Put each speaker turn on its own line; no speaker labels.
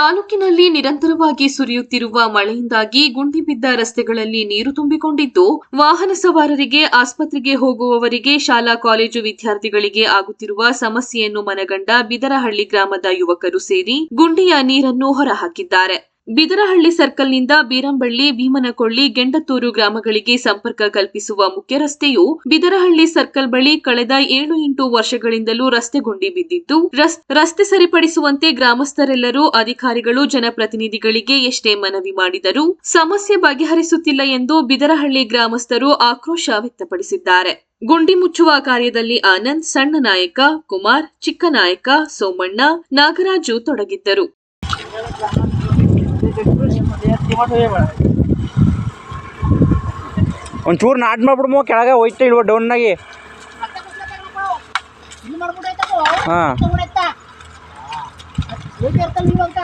ತಾಲೂಕಿನಲ್ಲಿ ನಿರಂತರವಾಗಿ ಸುರಿಯುತ್ತಿರುವ ಮಳೆಯಿಂದಾಗಿ ಗುಂಡಿ ಬಿದ್ದ ರಸ್ತೆಗಳಲ್ಲಿ ನೀರು ತುಂಬಿಕೊಂಡಿದ್ದು, ವಾಹನ ಸವಾರರಿಗೆ, ಆಸ್ಪತ್ರೆಗೆ ಹೋಗುವವರಿಗೆ, ಶಾಲಾ ಕಾಲೇಜು ವಿದ್ಯಾರ್ಥಿಗಳಿಗೆ ಆಗುತ್ತಿರುವ ಸಮಸ್ಯೆಯನ್ನು ಮನಗಂಡ ಬಿದರಹಳ್ಳಿ ಗ್ರಾಮದ ಯುವಕರು ಸೇರಿ ಗುಂಡಿಯ ನೀರನ್ನು ಹೊರಹಾಕಿದ್ದಾರೆ. ಬಿದರಹಳ್ಳಿ ಸರ್ಕಲ್ನಿಂದ ಬೀರಂಬಳ್ಳಿ, ಭೀಮನಕೊಳ್ಳಿ ಗೆಂಡತೂರು ಗ್ರಾಮಗಳಿಗೆ ಸಂಪರ್ಕ ಕಲ್ಪಿಸುವ ಮುಖ್ಯ ರಸ್ತೆಯು ಬಿದರಹಳ್ಳಿ ಸರ್ಕಲ್ ಬಳಿ ಕಳೆದ ಏಳು ಎಂಟು ವರ್ಷಗಳಿಂದಲೂ ರಸ್ತೆ ಗುಂಡಿ ಬಿದ್ದಿದ್ದು, ರಸ್- ರಸ್ತೆ ಸರಿಪಡಿಸುವಂತೆ ಗ್ರಾಮಸ್ಥರೆಲ್ಲರೂ ಅಧಿಕಾರಿಗಳು, ಜನಪ್ರತಿನಿಧಿಗಳಿಗೆ ಎಷ್ಟೇ ಮನವಿ ಮಾಡಿದರೂ ಸಮಸ್ಯೆ ಬಗೆಹರಿಸುತ್ತಿಲ್ಲ ಎಂದು ಬಿದರಹಳ್ಳಿ ಗ್ರಾಮಸ್ಥರು ಆಕ್ರೋಶ ವ್ಯಕ್ತಪಡಿಸಿದ್ದಾರೆ. ಗುಂಡಿ ಮುಚ್ಚುವ ಕಾರ್ಯದಲ್ಲಿ ಆನಂದ್, ಸಣ್ಣ ನಾಯಕ, ಕುಮಾರ್ ಚಿಕ್ಕನಾಯಕ ಸೋಮಣ್ಣ, ನಾಗರಾಜು ತೊಡಗಿದ್ದರು.
ಒಂಚೂರು ನಾಟ್ ಮಾಡ್ಬಿಡ್ಮೋ ಕೆಳಗೆ ಹೋಯ್ತಾ ಇಲ್ವ ಡೌನ್ನಾಗಿ
ಇಲ್ಲಿ ಮಾಡ್ಬಿಟ್ಟೈತಪ್ಪ
ಹಾಂ
ತಗೊಂಡೈತ ಇರ್ತಾನೆ ಇವಾಗ